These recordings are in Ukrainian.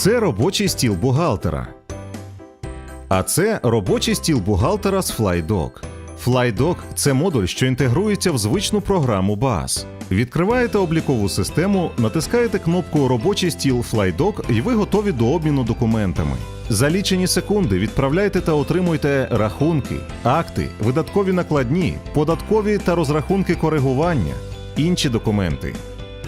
Це робочий стіл бухгалтера. А це робочий стіл бухгалтера з FlyDoc. FlyDoc – це модуль, що інтегрується в звичну програму BAS. Відкриваєте облікову систему, натискаєте кнопку Робочий стіл FlyDoc і ви готові до обміну документами. За лічені секунди відправляйте та отримуйте рахунки, акти, видаткові накладні, податкові та розрахунки коригування, інші документи.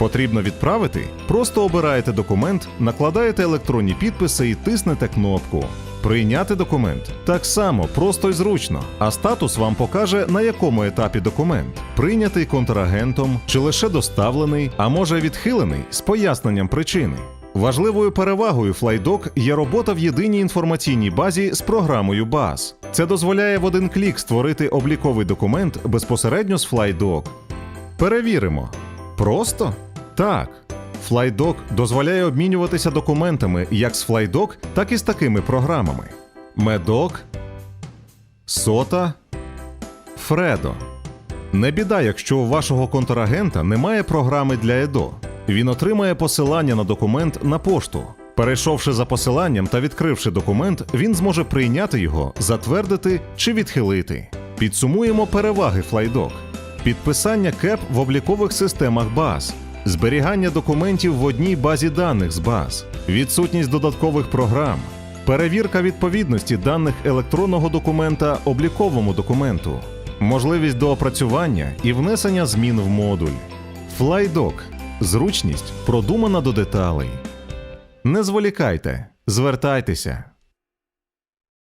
Потрібно відправити? Просто обираєте документ, накладаєте електронні підписи і тиснете кнопку. Прийняти документ так само просто і зручно, а статус вам покаже, на якому етапі документ прийнятий контрагентом чи лише доставлений, а може відхилений з поясненням причини. Важливою перевагою FlyDoc є робота в єдиній інформаційній базі з програмою BAS. Це дозволяє в один клік створити обліковий документ безпосередньо з FlyDoc. Перевіримо. Просто? Так. FlyDoc дозволяє обмінюватися документами як з FlyDoc, так і з такими програмами: Medoc, SOTA, Fredo. Не біда, якщо у вашого контрагента немає програми для ЕДО. Він отримає посилання на документ на пошту. Перейшовши за посиланням та відкривши документ, він зможе прийняти його, затвердити чи відхилити. Підсумуємо переваги FlyDoc. Підписання КЕП в облікових системах баз, зберігання документів в одній базі даних з баз, відсутність додаткових програм, перевірка відповідності даних електронного документа обліковому документу, можливість доопрацювання і внесення змін в модуль. FlyDoc – зручність продумана до деталей. Не зволікайте, звертайтеся.